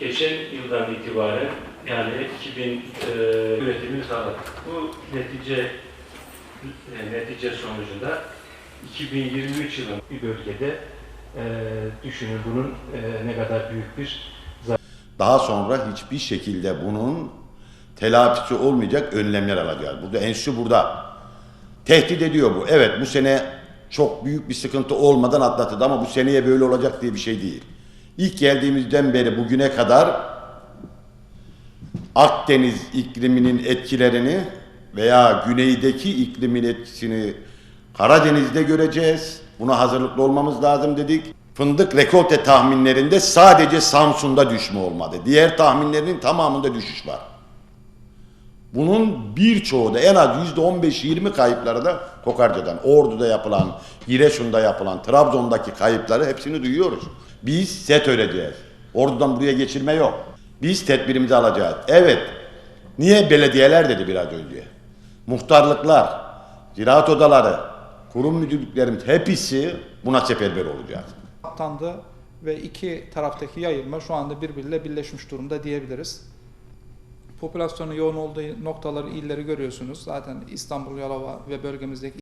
geçen yıldan itibaren yani 2000 e, üretimini sağladık. Bu netice e, netice sonucunda 2023 yılında bir bölgede e, düşünün bunun e, ne kadar büyük bir Daha sonra hiçbir şekilde bunun telafisi olmayacak önlemler alacağız. Burada enstitü burada. Tehdit ediyor bu. Evet bu sene çok büyük bir sıkıntı olmadan atlatıldı ama bu seneye böyle olacak diye bir şey değil. İlk geldiğimizden beri bugüne kadar Akdeniz ikliminin etkilerini veya güneydeki iklimin etkisini Karadeniz'de göreceğiz. Buna hazırlıklı olmamız lazım dedik. Fındık rekolte tahminlerinde sadece Samsun'da düşme olmadı. Diğer tahminlerin tamamında düşüş var. Bunun birçoğu da en az yüzde 15-20 kayıpları da Kokarca'dan. Ordu'da yapılan, Giresun'da yapılan, Trabzon'daki kayıpları hepsini duyuyoruz. Biz set öreceğiz. Ordu'dan buraya geçirme yok. Biz tedbirimizi alacağız. Evet. Niye belediyeler dedi biraz önce. Muhtarlıklar, ziraat odaları, kurum müdürlüklerimiz hepsi buna seferber olacağız. Attandı ve iki taraftaki yayılma şu anda birbiriyle birleşmiş durumda diyebiliriz. Popülasyonun yoğun olduğu noktaları, illeri görüyorsunuz. Zaten İstanbul, Yalova ve bölgemizdeki